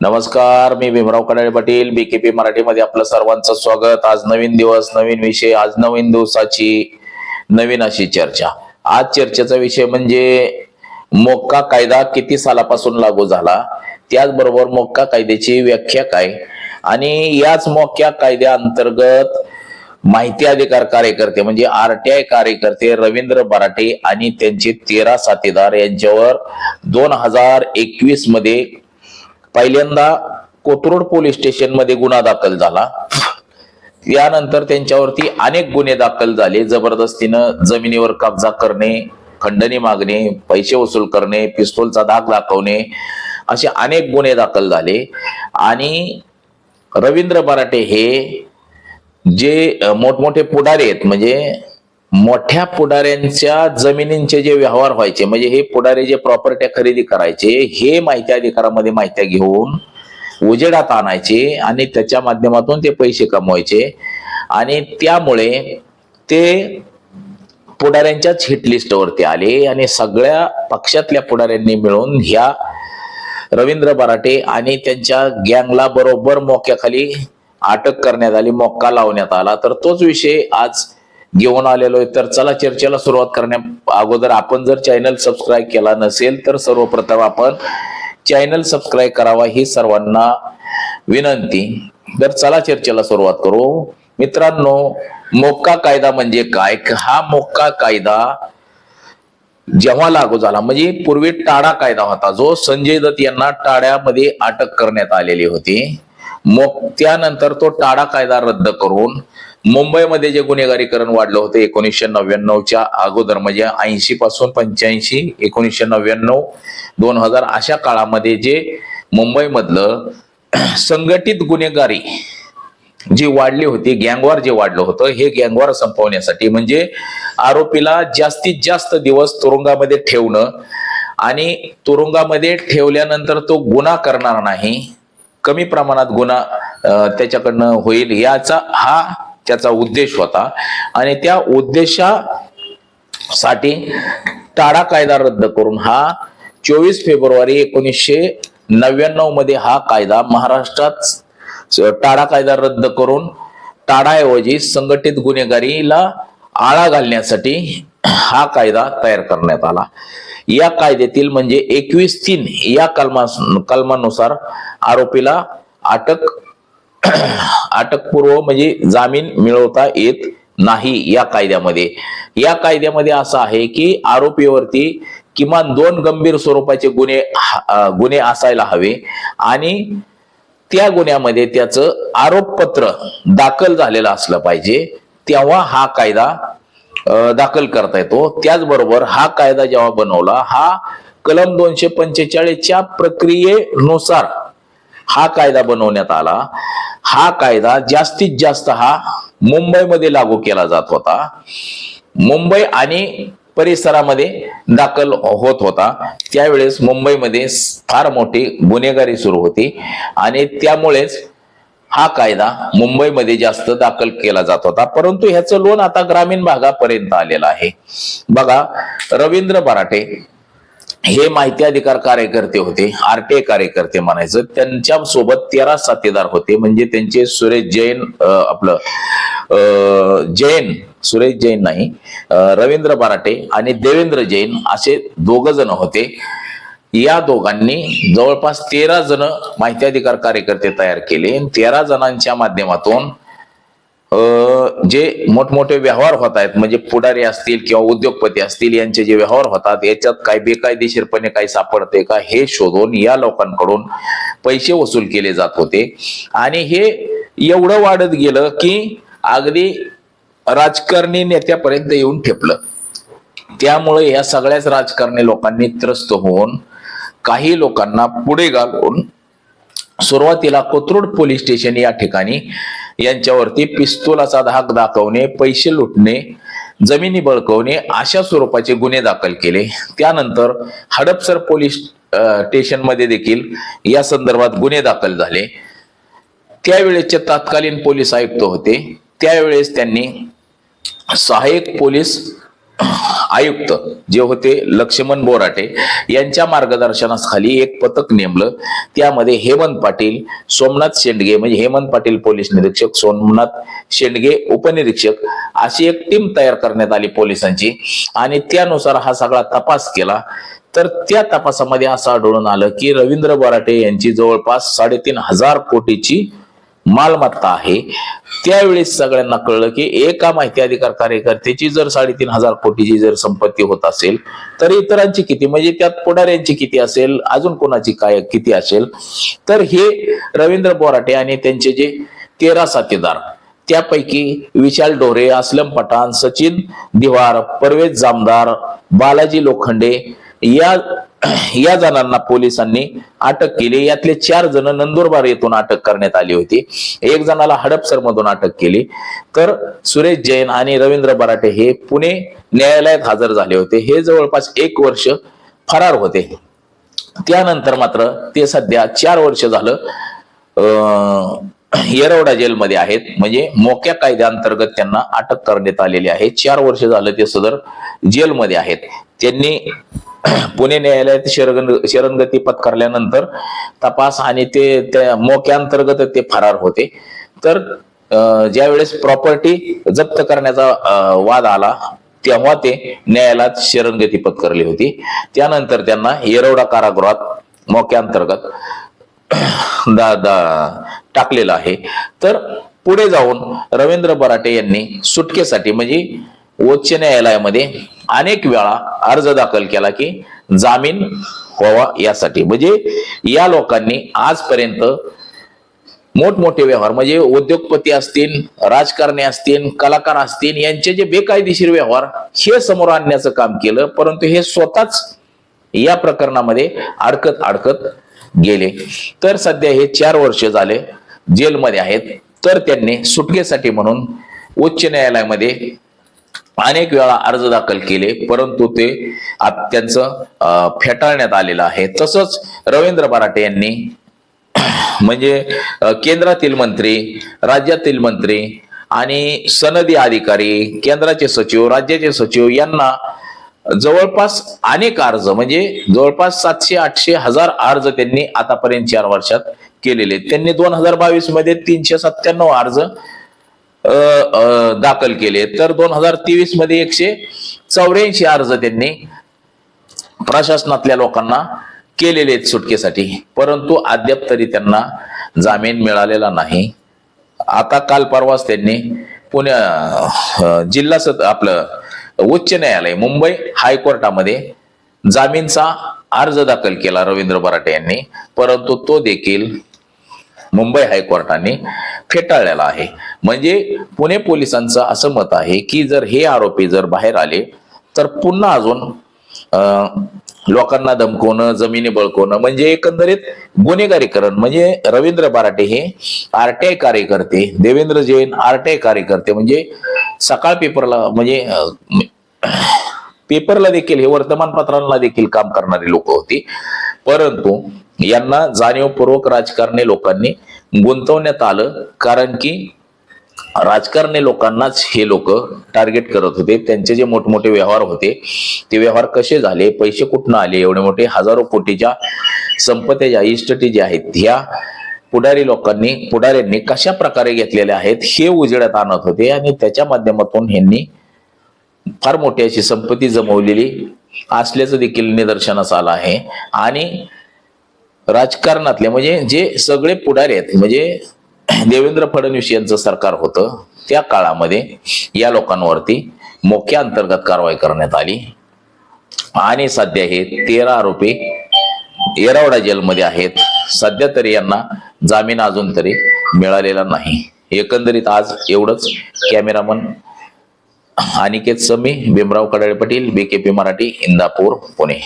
नमस्कार मी भीमराव कडाळे पाटील बीकेपी मराठीमध्ये आपलं सर्वांचं स्वागत. आज नवीन दिवस नवीन विषय आज नवीन दिवसाची नवीन अशी चर्चा. आज चर्चेचा विषय म्हणजे मोक्का कायदा किती सालापासून लागू झाला? त्याचबरोबर मोक्का कायद्याची व्याख्या काय? आणि याच मोक्या कायद्या अंतर्गत माहिती अधिकार कार्यकर्ते म्हणजे आरटीआय कार्यकर्ते रवींद्र बराटे आणि त्यांचे तेरा साथीदार यांच्यावर दोन हजार एकवीसमध्ये पहिल्यांदा कोथरूड पोलीस स्टेशनमध्ये गुन्हा दाखल झाला. यानंतर त्यांच्यावरती अनेक गुन्हे दाखल झाले. जबरदस्तीनं जमिनीवर कब्जा करणे खंडणी मागणे पैसे वसूल करणे पिस्तूलचा धाक दाखवणे असे अनेक गुन्हे दाखल झाले. आणि रवींद्र बराटे हे जे मोठमोठे पुढारी आहेत म्हणजे मोठ्या पुढाऱ्यांच्या जमिनींचे जे व्यवहार व्हायचे म्हणजे हे पुढारे जे प्रॉपर्ट्या खरेदी करायचे हे माहिती अधिकारामध्ये माहित्या घेऊन उजेडात आणायचे आणि त्याच्या माध्यमातून ते पैसे कमवायचे. आणि त्यामुळे ते पुढाऱ्यांच्याच हिट लिस्टवरती आले आणि सगळ्या पक्षातल्या पुढाऱ्यांनी मिळून ह्या रवींद्र बराटे आणि त्यांच्या गँगला बरोबर मोक्याखाली अटक करण्यात आली मोक्का लावण्यात आला. तर तोच विषय आज घेऊन आलेलो आहे. तर चला चर्चेला सुरुवात करण्या अगोदर आपण जर चॅनल सबस्क्राईब केला नसेल तर सर्वप्रथम आपण चॅनल सबस्क्राईब करावा ही सर्वांना विनंती. तर चला चर्चेला सुरुवात करू. मित्रांनो मोक्का कायदा म्हणजे काय? हा मोक्का कायदा जेव्हा लागू झाला म्हणजे पूर्वी टाडा कायदा होता जो संजय दत्त यांना टाड्यामध्ये अटक करण्यात आलेली होती. मग त्यानंतर तो टाडा कायदा रद्द करून मुंबईमध्ये जे गुन्हेगारीकरण वाढलं होतं एकोणीसशे नव्याण्णवच्या अगोदर म्हणजे ऐंशी पासून पंच्याऐंशी एकोणीसशे नव्याण्णव दोन हजार अशा काळामध्ये जे मुंबईमधलं संघटित गुन्हेगारी जी वाढली होती गँगवार जे वाढलं होतं हे गँगवार संपवण्यासाठी म्हणजे आरोपीला जास्तीत जास्त दिवस तुरुंगामध्ये ठेवणं आणि तुरुंगामध्ये ठेवल्यानंतर तो गुन्हा करणार नाही कमी प्रमाणात गुन्हा त्याच्याकडनं होईल याचा हा त्याचा उद्देश होता. आणि त्या उद्देशासाठी टाळा कायदा रद्द करून हा चोवीस फेब्रुवारी एकोणीसशे नव्याण्णवमध्ये हा कायदा महाराष्ट्रात टाळा कायदा रद्द करून टाडाऐवजी संघटित गुन्हेगारीला आळा घालण्यासाठी हा कायदा तयार करण्यात आला. या कायद्यातील म्हणजे एकवीस तीन या कलमा कलमानुसार आरोपीला अटक अटकपूर्व म्हणजे जामीन मिळवता येत नाही या कायद्यामध्ये. या कायद्यामध्ये असं आहे की आरोपीवरती किमान दोन गंभीर स्वरूपाचे गुन्हे गुन्हे असायला हवे आणि त्या गुन्ह्यामध्ये त्याचं आरोपपत्र दाखल झालेलं असलं पाहिजे तेव्हा हा कायदा दाखल करता येतो. त्याचबरोबर हा कायदा जेव्हा बनवला हा कलम दोनशे पंचेचाळीसच्या प्रक्रियेनुसार हा कायदा बनवण्यात आला. हा कायदा जास्तीत जास्त हा मुंबईमध्ये लागू केला जात होता. मुंबई आणि परिसरामध्ये दाखल होत होता. त्यावेळेस मुंबईमध्ये फार मोठी गुन्हेगारी सुरू होती आणि त्यामुळेच हा कायदा मुंबईमध्ये जास्त दाखल केला जात होता. परंतु ह्याचं लोन आता ग्रामीण भागापर्यंत आलेलं आहे. बघा रवींद्र बराटे हे माहिती अधिकार कार्यकर्ते होते आरटीए कार्यकर्ते म्हणायचं त्यांच्यासोबत तेरा साथीदार होते. म्हणजे त्यांचे सुरेश जैन आपलं अं, जैन सुरेश जैन नाही रवींद्र बराटे आणि देवेंद्र जैन असे दोघ जण होते. या दोघांनी जवळपास तेरा जण माहिती अधिकार कार्यकर्ते तयार केले. आणि तेरा जणांच्या माध्यमातून जे मोठमोठे व्यवहार होत आहेत म्हणजे पुढारी असतील किंवा उद्योगपती असतील यांचे जे व्यवहार होतात याच्यात काय बेकायदेशीरपणे काही सापडते का हे शोधून या लोकांकडून पैसे वसूल केले जात होते. आणि हे एवढं वाढत गेलं की अगदी राजकारणी नेत्यापर्यंत येऊन ठेपलं. त्यामुळे या सगळ्याच राजकारणी लोकांनी त्रस्त होऊन काही लोकांना पुढे घालून सुरुवातीला कोथरूड पोलीस स्टेशन या ठिकाणी यांच्यावरती पिस्तुलाचा धाक दाखवणे पैसे लुटणे जमिनी बळकवणे अशा स्वरूपाचे गुन्हे दाखल केले. त्यानंतर हडपसर पोलीस स्टेशन स्टेशनमध्ये देखील या संदर्भात गुन्हे दाखल झाले. त्यावेळेसचे तत्कालीन पोलीस आयुक्त होते. त्यावेळेस त्यांनी सहाय्यक पोलीस आयुक्त जे होते लक्ष्मण बोराटे यांच्या मार्गदर्शनाखाली एक पथक नेमलं. त्यामध्ये हेमंत पाटील सोमनाथ शेंडगे म्हणजे हेमंत पाटील पोलीस निरीक्षक सोमनाथ शेंडगे उपनिरीक्षक अशी एक टीम तयार करण्यात आली पोलिसांची. आणि त्यानुसार हा सगळा तपास केला. तर त्या तपासामध्ये असं आढळून आलं की रवींद्र बोराटे यांची जवळपास साडेतीन हजार कोटीची मालमत्ता आहे. त्यावेळेस सगळ्यांना कळलं की एका माहिती अधिकार कार्यकर्त्याची जर साडेतीन हजार कोटीची जर संपत्ती होत असेल तर इतरांची किती? म्हणजे त्यात पुढाऱ्यांची किती असेल? अजून कोणाची काय किती असेल? तर हे रवींद्र बोराटे आणि त्यांचे जे तेरा साथीदार त्यापैकी विशाल डोरे असलम पठाण सचिन दिवार परवेज जामदार बालाजी लोखंडे या या जणांना पोलिसांनी अटक केली. यातले चार जण नंदुरबार येथून अटक करण्यात आली होती. एक जणाला हडपसर मधून अटक केली. तर सुरेश जैन आणि रवींद्र बराटे हे पुणे न्यायालयात हजर झाले होते. हे जवळपास एक वर्ष फरार होते. त्यानंतर मात्र ते सध्या चार वर्ष झालं अं, येरवडा जेलमध्ये आहेत. म्हणजे मोक्या कायद्याअंतर्गत त्यांना अटक करण्यात आलेली आहे. चार वर्ष झालं ते सदर जेलमध्ये आहेत. त्यांनी पुणे न्यायालयात शरण शरणगती पत्करल्यानंतर तपास आणि ते त्या मोक्याअंतर्गत ते फरार होते. तर ज्या ज्यावेळेस प्रॉपर्टी जप्त करण्याचा वाद आला तेव्हा ते न्यायालयात शरणगती पत्करली होती. त्यानंतर त्यांना येरवडा कारागृहात मोक्यांतर्गत दा दा टाकलेलं आहे. तर पुढे जाऊन रवींद्र बराटे यांनी सुटकेसाठी म्हणजे उच्च न्यायालयामध्ये अनेक वेळा अर्ज दाखल केला की जामीन व्हावा यासाठी. म्हणजे या लोकांनी आजपर्यंत मोठमोठे व्यवहार म्हणजे उद्योगपती असतील राजकारणी असतील कलाकार असतील यांचे जे बेकायदेशीर व्यवहार हे समोर आणण्याचं काम केलं परंतु हे स्वतःच या प्रकरणामध्ये अडकत अडकत गेले. तर सध्या हे चार वर्ष झाले जेलमध्ये आहेत. तर त्यांनी सुटकेसाठी म्हणून उच्च न्यायालयामध्ये अनेक वेळा अर्ज दाखल केले परंतु ते त्यांचं फेटाळण्यात आलेलं आहे तसंच रवींद्र बराटे यांनी म्हणजे केंद्रातील मंत्री राज्यातील मंत्री आणि सनदी अधिकारी केंद्राचे सचिव राज्याचे सचिव यांना जवळपास अनेक अर्ज म्हणजे जवळपास सातशे आठशे हजार अर्ज त्यांनी आतापर्यंत चार वर्षात केलेले आहेत. त्यांनी दोन हजार बावीसमध्ये तीनशे सत्त्याण्णव अर्ज दाखल केले. तर दोन हजार तेवीसमध्ये एकशे चौऱ्याऐंशी अर्ज त्यांनी प्रशासनातल्या लोकांना केलेले आहेत सुटकेसाठी. परंतु अद्याप तरी त्यांना जामीन मिळालेला नाही. आता काल परवाच त्यांनी पुण्या जिल्हा सत आपलं उच्च न्यायालय मुंबई हायकोर्टामध्ये जामीनचा अर्ज दाखल केला रवींद्र बराटे यांनी. परंतु तो देखील मुंबई हायकोर्टाने फेटाळलेला आहे. म्हणजे पुणे पोलिसांचं असं मत आहे की जर हे आरोपी जर बाहेर आले तर पुन्हा अजून लोकांना धमकवणं जमिनी बळकवणं म्हणजे एकंदरीत गुन्हेगारीकरण म्हणजे रवींद्र बाराटे हे आरटीआय कार्यकर्ते देवेंद्र जैन आरटीआय कार्यकर्ते म्हणजे सकाळ पेपरला म्हणजे पेपरला देखील हे वर्तमानपत्रांना देखील काम करणारी लोक होती. परंतु यांना जाणीवपूर्वक राजकारणी लोकांनी गुंतवण्यात आलं कारण की राजकारणी लोकांनाच हे लोक टार्गेट करत होते. त्यांचे जे मोठमोठे व्यवहार होते ते व्यवहार कसे झाले पैसे कुठनं आले एवढे मोठे हजारो कोटीच्या संपत्तीच्या इस्टटी ज्या आहेत ह्या पुढारी लोकांनी पुढाऱ्यांनी कशा प्रकारे घेतलेल्या आहेत हे उजेडात आणत होते. आणि त्याच्या माध्यमातून ह्यांनी फार मोठी अशी संपत्ती जमवलेली असल्याचं देखील निदर्शनास आलं आहे. आणि राजकारणातले म्हणजे जे सगळे पुढारी आहेत म्हणजे देवेंद्र फडणवीस यांचं सरकार होतं त्या काळामध्ये या लोकांवरती मोक्या अंतर्गत कारवाई करण्यात आली. आणि सध्या हे तेरा आरोपी येरवडा जेलमध्ये आहेत. सध्या तरी यांना जामीन अजून तरी मिळालेला नाही. एकंदरीत आज एवढंच. Cameraman Aniket Sami Bhimrao Kadale Patil P Marathi Indapur Pune.